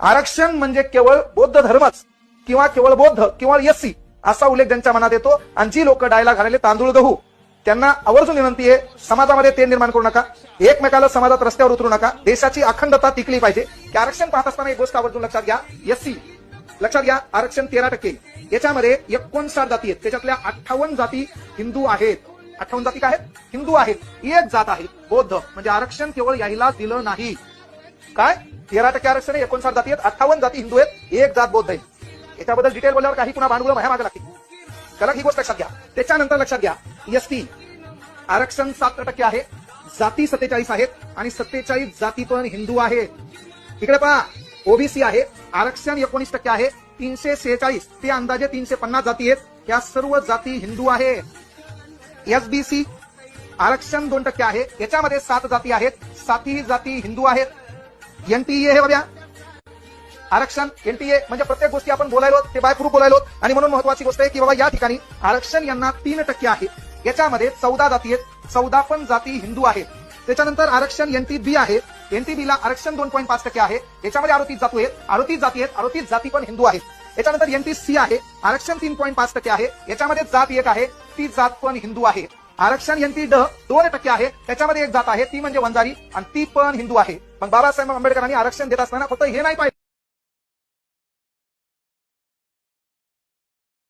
आरक्षण म्हणजे केवळ बौद्ध धर्मच किंवा केवळ बौद्ध किंवा एससी असा उल्लेख ज्यांच्या मनात येतो. आणि जी लोक डायला घालेले तांदूळ गहू त्यांना आवर्जून विनंती आहे समाजामध्ये ते निर्माण करू नका. एकमेकाला समाजात रस्त्यावर उतरू नका. देशाची अखंडता टिकली पाहिजे. की आरक्षण पाहत असताना एक गोष्ट आवर्जून लक्षात घ्या. एससी लक्षात घ्या आरक्षण तेरा टक्के. याच्यामध्ये एकोणसाठ जाती आहेत. त्याच्यातल्या अठ्ठावन्न जाती हिंदू आहेत. अठ्ठावन्न जाती काय आहेत? हिंदू आहेत. एक जात आहे बौद्ध. म्हणजे आरक्षण केवळ याहीला दिलं नाही. काय? तेरा टक्के आरक्षण आहे एकोणसाठ जाती आहेत अठ्ठावन्न जाती हिंदू आहेत एक जात बौद्ध आहे याच्याबद्दल डिटेल बोलल्यावर काही पुन्हा भांडवल माझ्या मागे लागतील. कलक ही गोष्ट लक्षात घ्या. त्याच्यानंतर लक्षात घ्या एसटी आरक्षण सात टक्के आहे जाती सत्तेचाळीस आहेत आणि सत्तेचाळीस जाती पण हिंदू आहे इकडे पहा ओबीसी आहे आरक्षण एकोणीस टक्के आहे तीनशे सेहेचाळीस ते अंदाजे तीनशे पन्नास जाती आहेत या सर्व जाती हिंदू आहे एसबीसी आरक्षण दोन टक्के आहे याच्यामध्ये सात जाती आहेत सातही जाती हिंदू आहेत. एनटीए हे बघा आरक्षण एनटीए म्हणजे प्रत्येक गोष्टी आपण बोलायलो ते बाय प्रूफ बोलायलो. आणि म्हणून महत्वाची गोष्ट आहे की बाबा या ठिकाणी आरक्षण यांना तीन टक्के आहे. याच्यामध्ये चौदा जाती आहेत चौदा पण जाती हिंदू आहेत. त्याच्यानंतर आरक्षण एनटी बी आहे. एनटीबी ला आरक्षण दोन पॉईंट पाच टक्के आहे. याच्यामध्ये अडोतीस जातो आहेत अडोतीस जाती आहेत अडोतीस जाती पण हिंदू आहेत. याच्यानंतर एनटी सी आहे आरक्षण तीन पॉईंट पाच टक्के आहे. याच्यामध्ये जात एक आहे ती जात पण हिंदू आहे. आरक्षण एनटी ड दोन टक्के आहे. त्याच्यामध्ये एक जात आहे ती म्हणजे वंजारी आणि ती पण हिंदू आहे. पण बाबासाहेब आंबेडकरांनी आरक्षण देत असताना फक्त हे नाही पाहिजे